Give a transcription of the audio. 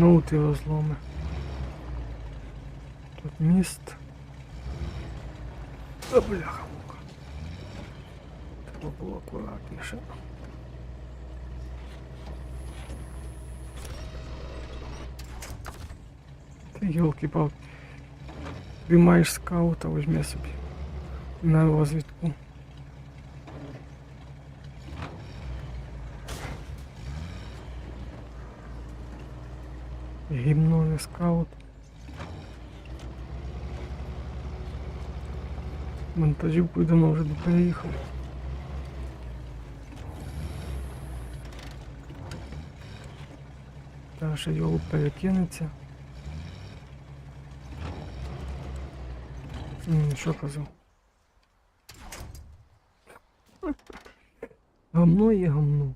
Гнути його зломи. Тут міст. Та бляха мука. Треба було акуратніше. Ти йолки-палки. Ти маєш скаута, візьми собі. На розвідку. Гімно скаут. Монтажівку давно вже переїхав. Та ще його перекинеться. Що казав? Гамно є гамно.